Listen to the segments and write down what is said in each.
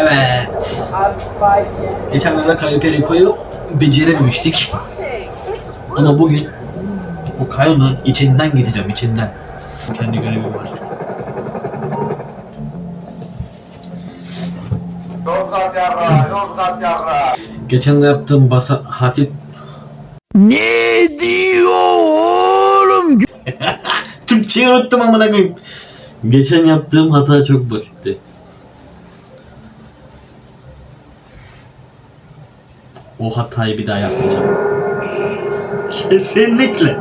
Evet. Geçenlerde Kayo Perico'yu becerememiştik. Ama bugün o Kayo'nun içinden gideceğim içinden. Kendi görevim var. Geçen de yaptığım basa hatip Ne diyor oğlum? Türkçeyi unuttum amına koyayım. Geçen yaptığım hata çok basitti. O hatayı bir daha yapmayacağım. Kesinlikle.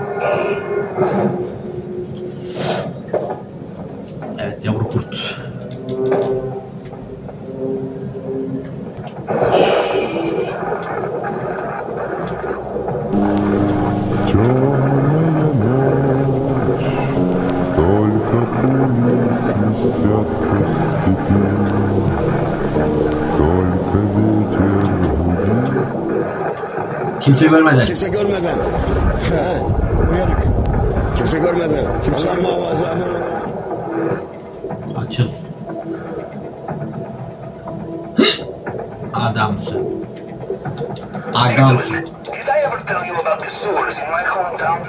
Evet yavru kurt. Только пули Kimse görmeden. Kimse görmeden. Ha. Kimse görmeden. Allah muhafaza. Açıl. Adamsın. Adamsın. Did I ever tell you about the sewers in my hometown?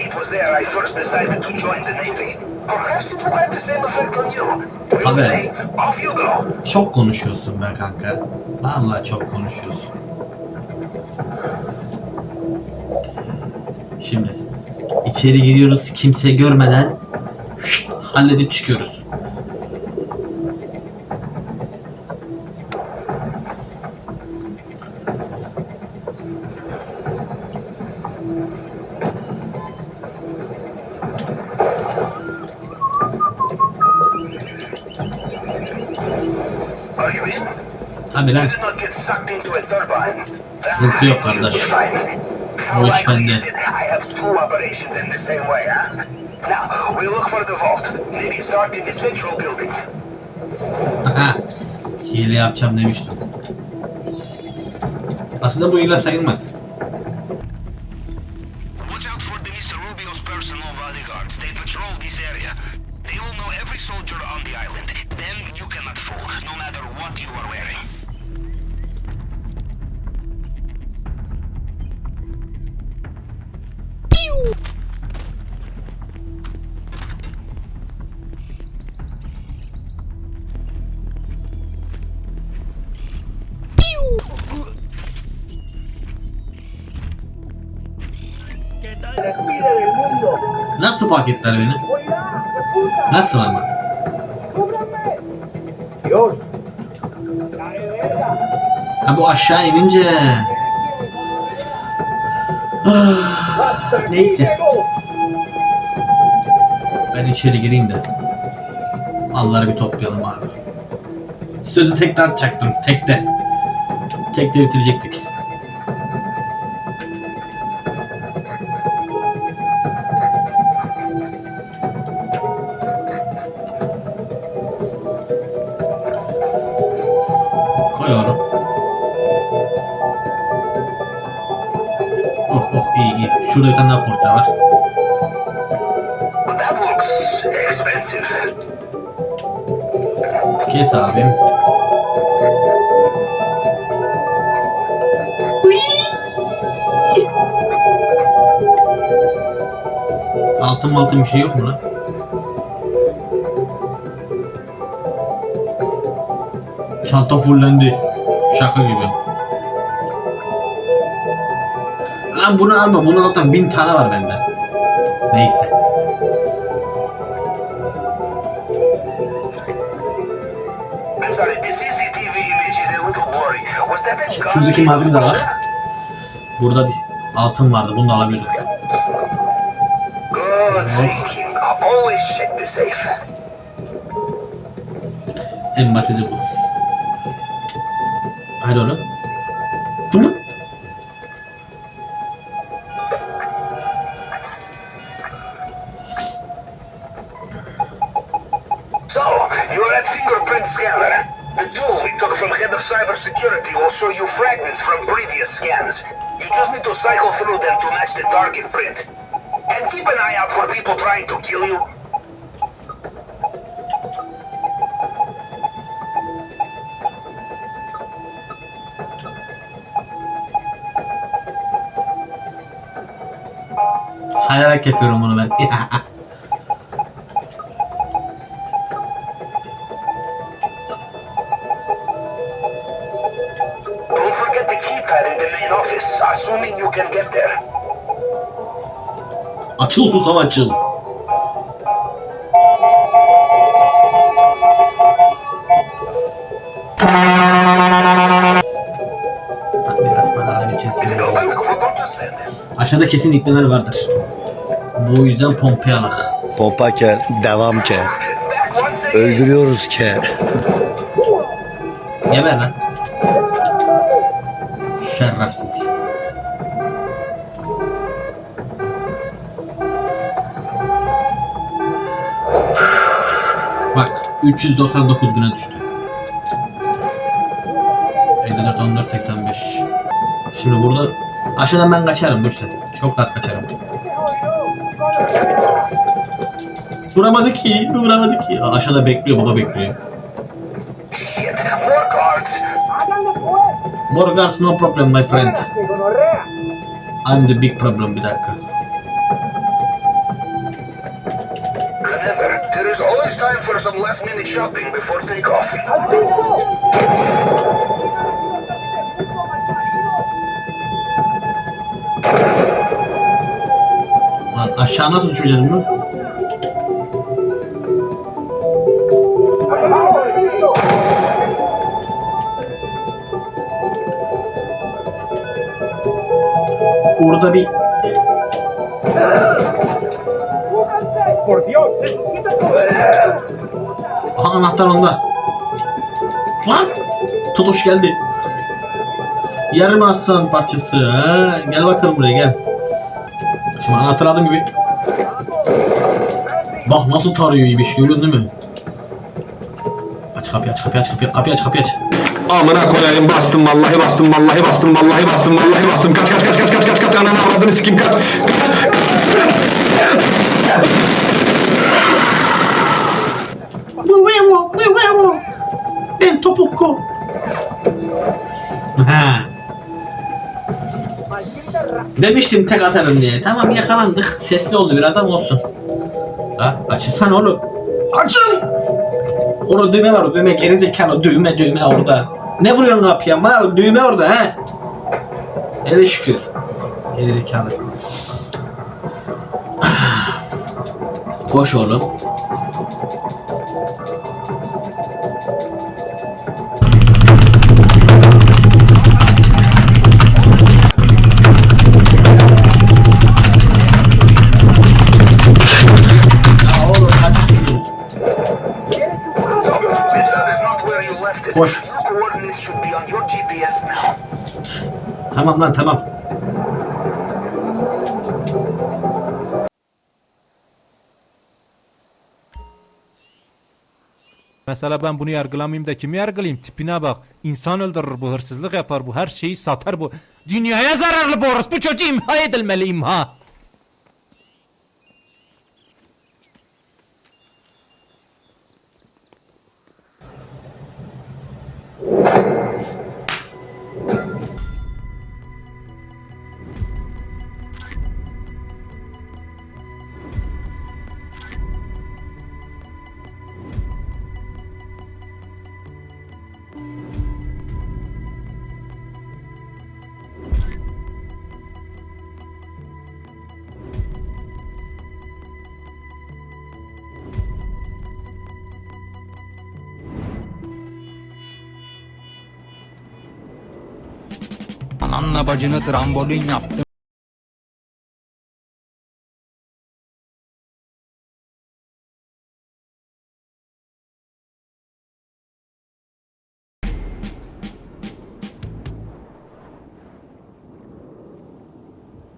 It was there I first decided to join the Navy. Perhaps it will have the same effect on you. We'll Abi. see. Off you go. Çok konuşuyorsun be kanka. Vallahi çok konuşuyorsun. Şimdi içeri giriyoruz kimse görmeden halledip çıkıyoruz. Tabi lan. Sıkıntı yok kardeş. How likely is it I have two operations in the same way, huh? Now, we look for the vault. Maybe start in the central building. Aha. Hile yapacağım demiştim. Aslında bu hile sayılmaz. Watch out for the Mr. Rubio's personal bodyguards. They patrol this area. They will know every soldier on the island. Them you cannot fool, no matter what you are wearing. Nasıl fark ettiler beni? Nasıl ama? Ha bu aşağı inince. Ah, Neyse. Ben içeri gireyim de. Malları bir toplayalım abi. Sözü tekrar atacaktım. Tekte. Tekte bitirecektik. İyi. Şurada bir tane daha porta var. Kes abim. Altın altın bir şey yok mu lan? Çanta fullendi. Şaka gibi. Lan bunu alma. Bunun zaten bin tane var bende. Neyse. Şuradaki malzeme de var. Burada bir altın vardı. Bunu da alabiliriz. En basiti bu. Hadi oğlum. previous scans. You just need to cycle through them to match the target print. And keep an eye out for people trying to kill you. Sayarak yapıyorum bunu ben. assuming you can get there. açıl susam açıl. Biraz send it. Aşağıda kesin ikneler vardır. Bu yüzden pompayalak. Pompa ke, devam ke. Öldürüyoruz ke. Geber lan. Şerefsiz. 399 güne düştü. 54 14 85. Şimdi burada aşağıdan ben kaçarım dur sen. Çok rahat kaçarım. Vuramadı ki, vuramadı ki. Aşağıda bekliyor, baba bekliyor. Morgans no problem my friend. I'm the big problem bir dakika. Some last minute shopping before takeoff. Aşağı nasıl düşeceğiz bunu? Orada bir Aha anahtar onda. Lan! Totoş geldi. Yarım aslan parçası. Ha? Gel bakalım buraya gel. Şimdi anahtar aldığım gibi. Bak nasıl tarıyor iyiymiş görüyorsun değil mi? Aç kapıyı aç kapıyı aç kapıyı kapıyı aç kapıyı aç. Amına koyayım bastım vallahi bastım vallahi bastım vallahi bastım vallahi bastım kaç kaç kaç kaç kaç kaç kaç ananı avradını sikim kaç kaç Huevo, huevo. Ben topukku. Ha. Demiştim tek atarım diye. Tamam yakalandık. Sesli oldu biraz ama olsun. Ha, açılsana oğlum. Açıl! Orada düğme var, o düğme gerizekalı düğme düğme orada. Ne vuruyorsun kapıya? Var düğme orada ha. Hele şükür. Gerizekalı. Your GPS now. Tamam lan tamam. Mesela ben bunu yargılamayayım da kimi yargılayayım? Tipine bak. İnsan öldürür bu, hırsızlık yapar bu, her şeyi satar bu. Dünyaya zararlı bu orospu çocuğu imha edilmeli imha. Ananla bacını trambolin yaptım.